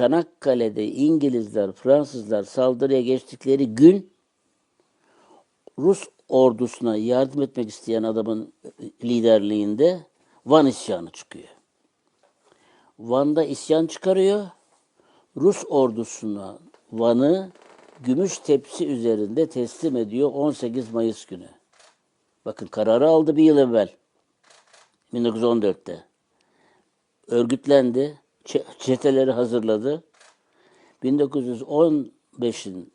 Çanakkale'de İngilizler, Fransızlar saldırıya geçtikleri gün Rus ordusuna yardım etmek isteyen adamın liderliğinde Van isyanı çıkıyor. Van'da isyan çıkarıyor. Rus ordusuna Van'ı gümüş tepsi üzerinde teslim ediyor 18 Mayıs günü. Bakın kararı aldı bir yıl evvel. 1914'te. Örgütlendi. Çe- Çeteleri hazırladı. 1915'in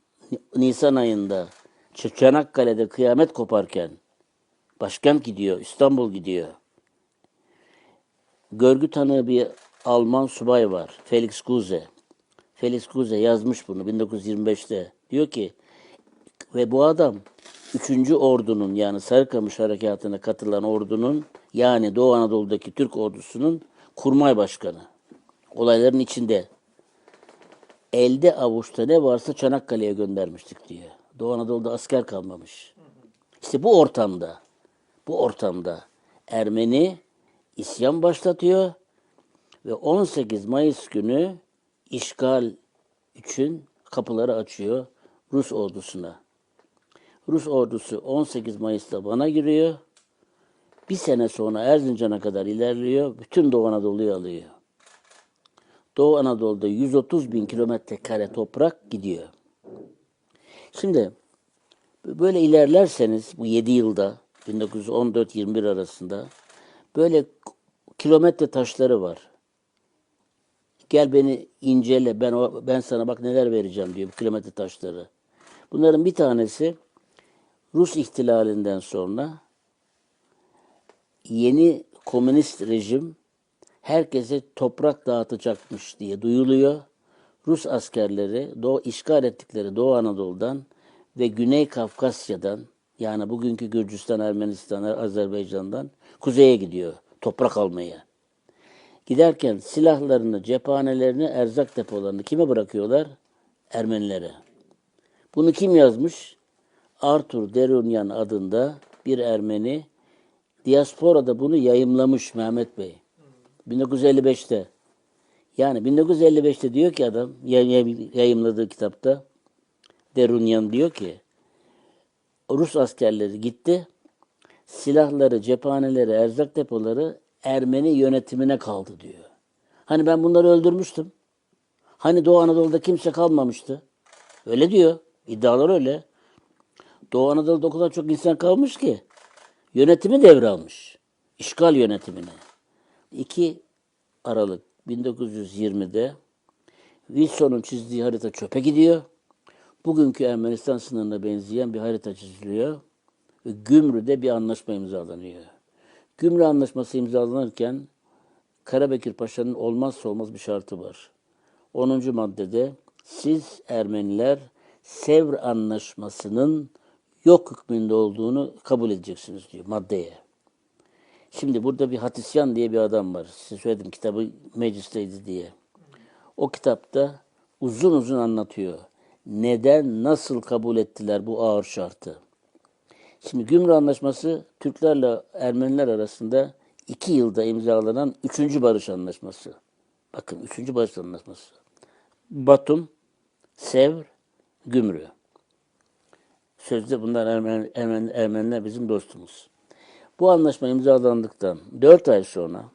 Nisan ayında Çanakkale'de kıyamet koparken başkent gidiyor, İstanbul gidiyor. Görgü tanığı bir Alman subay var. Felix Guze. Felix Guze yazmış bunu 1925'te. Diyor ki ve bu adam 3. ordunun yani Sarıkamış harekatına katılan ordunun yani Doğu Anadolu'daki Türk ordusunun kurmay başkanı. Olayların içinde. Elde avuçta ne varsa Çanakkale'ye göndermiştik diyor. Doğu Anadolu'da asker kalmamış. İşte bu ortamda, bu ortamda Ermeni isyan başlatıyor ve 18 Mayıs günü işgal için kapıları açıyor Rus ordusuna. Rus ordusu 18 Mayıs'ta Van'a giriyor. Bir sene sonra Erzincan'a kadar ilerliyor. Bütün Doğu Anadolu'yu alıyor. Doğu Anadolu'da 130 bin kilometre kare toprak gidiyor. Şimdi böyle ilerlerseniz bu 7 yılda 1914-21 arasında böyle kilometre taşları var. Gel beni incele ben o, ben sana bak neler vereceğim diyor bu kilometre taşları. Bunların bir tanesi Rus ihtilalinden sonra yeni komünist rejim herkese toprak dağıtacakmış diye duyuluyor. Rus askerleri Doğu işgal ettikleri Doğu Anadolu'dan ve Güney Kafkasya'dan yani bugünkü Gürcistan, Ermenistan, Azerbaycan'dan kuzeye gidiyor toprak almaya. Giderken silahlarını, cephanelerini, erzak depolarını kime bırakıyorlar? Ermenilere. Bunu kim yazmış? Arthur Derunyan adında bir Ermeni. Diasporada bunu yayımlamış Mehmet Bey. 1955'te. Yani 1955'te diyor ki adam yay- yay- yayımladığı kitapta Derunyan diyor ki Rus askerleri gitti. Silahları, cephaneleri, erzak depoları Ermeni yönetimine kaldı diyor. Hani ben bunları öldürmüştüm. Hani Doğu Anadolu'da kimse kalmamıştı. Öyle diyor. İddialar öyle. Doğu Anadolu'da o kadar çok insan kalmış ki yönetimi devralmış. İşgal yönetimini. 2 Aralık 1920'de Wilson'un çizdiği harita çöpe gidiyor. Bugünkü Ermenistan sınırına benzeyen bir harita çiziliyor. Ve Gümrü'de bir anlaşma imzalanıyor. Gümrü Anlaşması imzalanırken Karabekir Paşa'nın olmazsa olmaz bir şartı var. 10. maddede siz Ermeniler Sevr Anlaşması'nın yok hükmünde olduğunu kabul edeceksiniz diyor maddeye. Şimdi burada bir Hatisyan diye bir adam var. Size söyledim kitabı meclisteydi diye. O kitapta uzun uzun anlatıyor. Neden, nasıl kabul ettiler bu ağır şartı? Şimdi Gümrü Anlaşması Türklerle Ermeniler arasında iki yılda imzalanan üçüncü barış anlaşması. Bakın üçüncü barış anlaşması. Batum, Sevr, Gümrü. Sözde bunlar Ermen, Ermen, Ermeniler bizim dostumuz. Bu anlaşma imzalandıktan dört ay sonra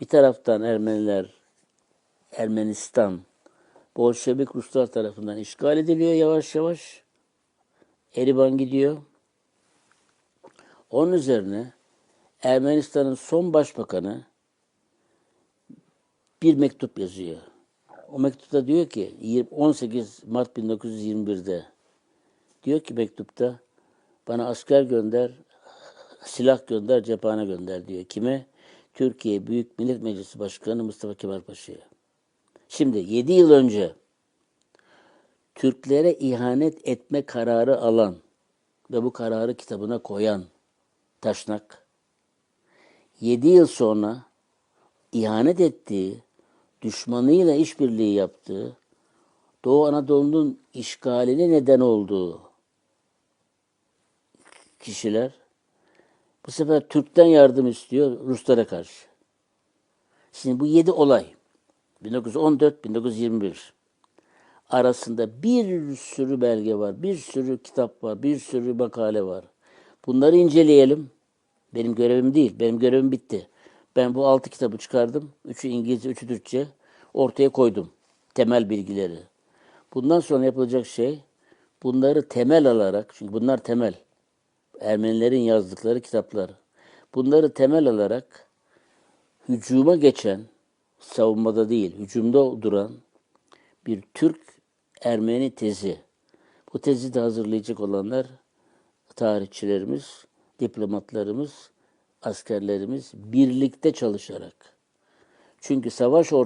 bir taraftan Ermeniler, Ermenistan, Bolşevik Ruslar tarafından işgal ediliyor yavaş yavaş. Erivan gidiyor. Onun üzerine Ermenistan'ın son başbakanı bir mektup yazıyor. O mektupta diyor ki 18 Mart 1921'de diyor ki mektupta bana asker gönder, silah gönder, cephane gönder diyor. Kime? Türkiye Büyük Millet Meclisi Başkanı Mustafa Kemal Paşa'ya. Şimdi 7 yıl önce Türklere ihanet etme kararı alan ve bu kararı kitabına koyan Taşnak, 7 yıl sonra ihanet ettiği, düşmanıyla işbirliği yaptığı, Doğu Anadolu'nun işgaline neden olduğu kişiler bu sefer Türk'ten yardım istiyor Ruslara karşı. Şimdi bu yedi olay 1914-1921 arasında bir sürü belge var, bir sürü kitap var, bir sürü makale var. Bunları inceleyelim. Benim görevim değil, benim görevim bitti. Ben bu altı kitabı çıkardım. Üçü İngilizce, üçü Türkçe. Ortaya koydum temel bilgileri. Bundan sonra yapılacak şey bunları temel alarak, çünkü bunlar temel. Ermenilerin yazdıkları kitaplar. Bunları temel alarak hücuma geçen, savunmada değil, hücumda duran bir Türk Ermeni tezi. Bu tezi de hazırlayacak olanlar tarihçilerimiz, diplomatlarımız, askerlerimiz birlikte çalışarak. Çünkü savaş ortamı